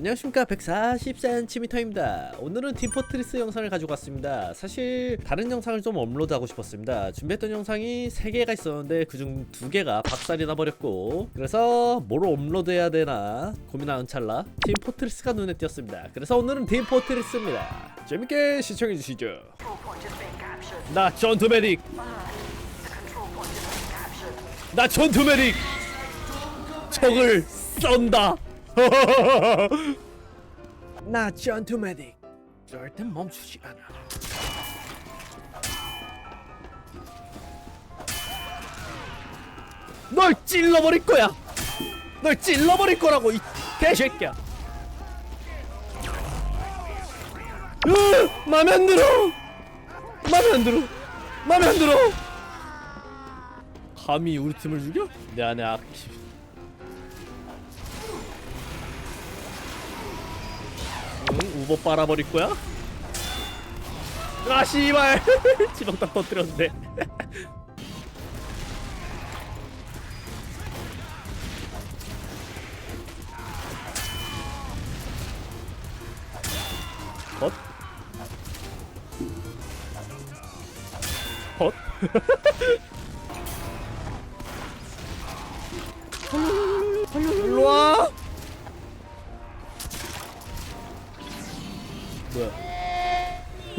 안녕하십니까. 140cm입니다. 오늘은 팀포트리스 영상을 가지고 왔습니다. 사실 다른 영상을 좀 업로드하고 싶었습니다. 준비했던 영상이 3개가 있었는데 그중 2개가 박살이 나버렸고 그래서 뭘 업로드해야 되나 고민하는 찰나 팀포트리스가 눈에 띄었습니다. 그래서 오늘은 팀포트리스입니다. 재밌게 시청해주시죠. 나 전투 메딕. 나 전투 메딕. 적을 쏜다 나 전투 메딕 절대 멈추지 않아. 널 찔러버릴 거야. 널 찔러버릴 거라고 이 개새끼야. 으 맘에 안 들어. 맘에 안 들어. 맘에 안 들어. 감히 우리 팀을 죽여? 내 안에 악기 응? 우버 빨아버릴 거야? 아 씨발 지방 딱 터뜨렸네 헛? 헛?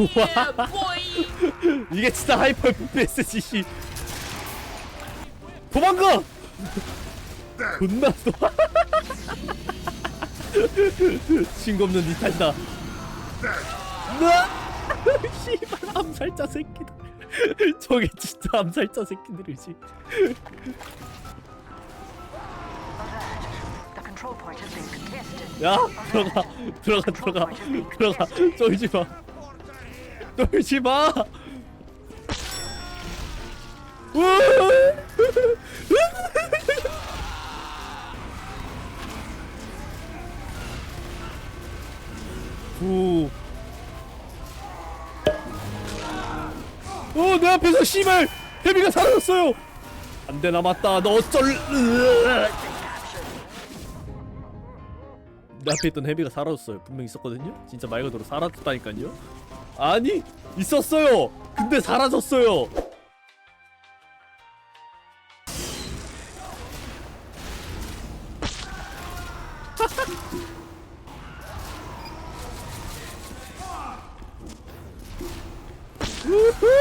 우와. 이게 진짜 하이퍼 FPS지 씨 도망가! 존나 쏘 친구 없는 니 탓이다. 으아! 씨발 암살자 새끼들. 저게 진짜 암살자 새끼들이지. The control point has been contested. 야 들어가 들어가 들어가. 들어가. 쫄지 마 쫄지 마 우. 어, 내 앞에서 씨발 해비가 사라졌어요. 안 돼 남았다. 너? 으아. 내 앞에 있던 헤비가 사라졌어요. 분명 있었거든요. 진짜 말 그대로 사라졌다니까요. 아니 있었어요. 근데 사라졌어요. Lost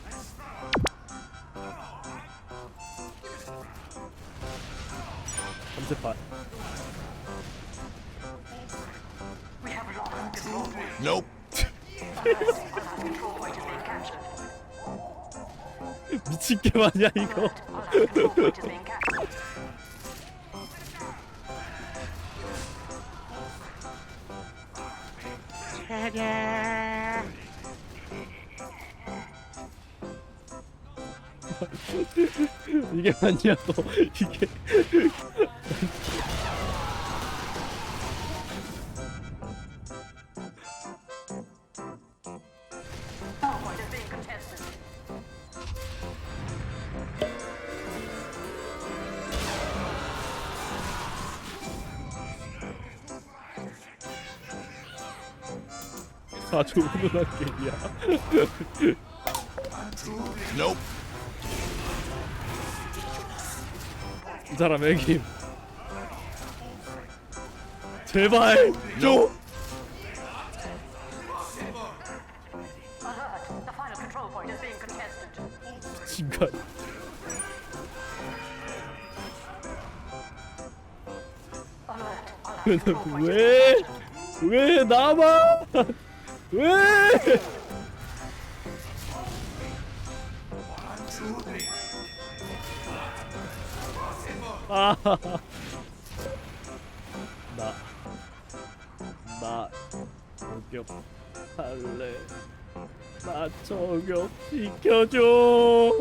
the control point. Nope. 미친 게임 아니야 이거. 이게 맞냐고 이게 다 좋은 누나 게임이야 Nope. 이 사람 애김 제발 좀. 진간 왜? 왜 나만? 왜? 아, 저격 할래. 나 저격 시켜줘.